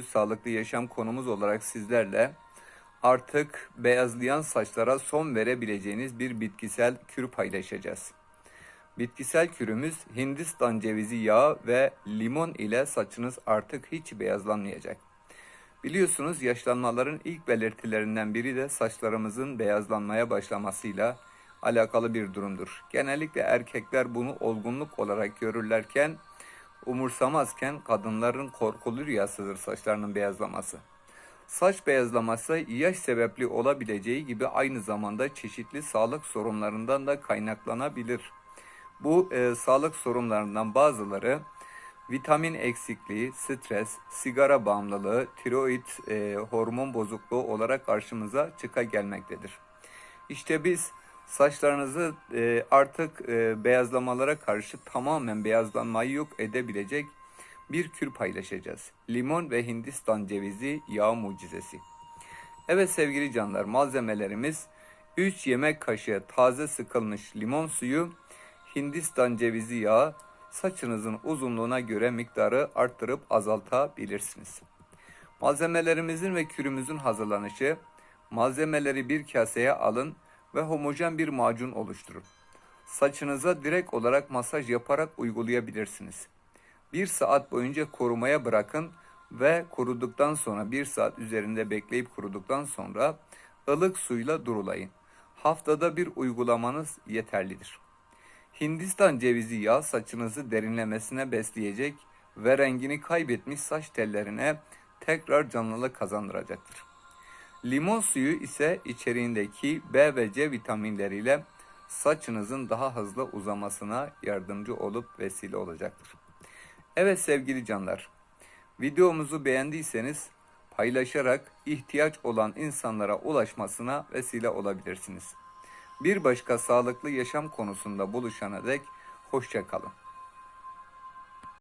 Sağlıklı yaşam konumuz olarak sizlerle artık beyazlayan saçlara son verebileceğiniz bir bitkisel kür paylaşacağız. Bitkisel kürümüz Hindistan cevizi yağı ve limon ile saçınız artık hiç beyazlanmayacak. Biliyorsunuz yaşlanmaların ilk belirtilerinden biri de saçlarımızın beyazlanmaya başlamasıyla alakalı bir durumdur. Genellikle erkekler bunu olgunluk olarak görürlerken umursamazken kadınların korkulu rüyasıdır saçlarının beyazlaması. Saç beyazlaması yaş sebepli olabileceği gibi aynı zamanda çeşitli sağlık sorunlarından da kaynaklanabilir. Bu e, sağlık sorunlarından bazıları vitamin eksikliği, stres, sigara bağımlılığı, tiroid e, hormon bozukluğu olarak karşımıza çıka gelmektedir. İşte biz saçlarınızı e, artık e, beyazlamalara karşı tamamen beyazlanmayı yok edebilecek bir kür paylaşacağız. Limon ve Hindistan cevizi yağ mucizesi. Evet sevgili canlar malzemelerimiz 3 yemek kaşığı taze sıkılmış limon suyu, Hindistan cevizi yağı, saçınızın uzunluğuna göre miktarı arttırıp azaltabilirsiniz. Malzemelerimizin ve kürümüzün hazırlanışı malzemeleri bir kaseye alın ve homojen bir macun oluşturun. Saçınıza direkt olarak masaj yaparak uygulayabilirsiniz. Bir saat boyunca korumaya bırakın ve kuruduktan sonra bir saat üzerinde bekleyip kuruduktan sonra ılık suyla durulayın. Haftada bir uygulamanız yeterlidir. Hindistan cevizi yağı saçınızı derinlemesine besleyecek ve rengini kaybetmiş saç tellerine tekrar canlılık kazandıracaktır. Limon suyu ise içeriğindeki B ve C vitaminleriyle saçınızın daha hızlı uzamasına yardımcı olup vesile olacaktır. Evet sevgili canlar, videomuzu beğendiyseniz paylaşarak ihtiyaç olan insanlara ulaşmasına vesile olabilirsiniz. Bir başka sağlıklı yaşam konusunda buluşana dek hoşça kalın.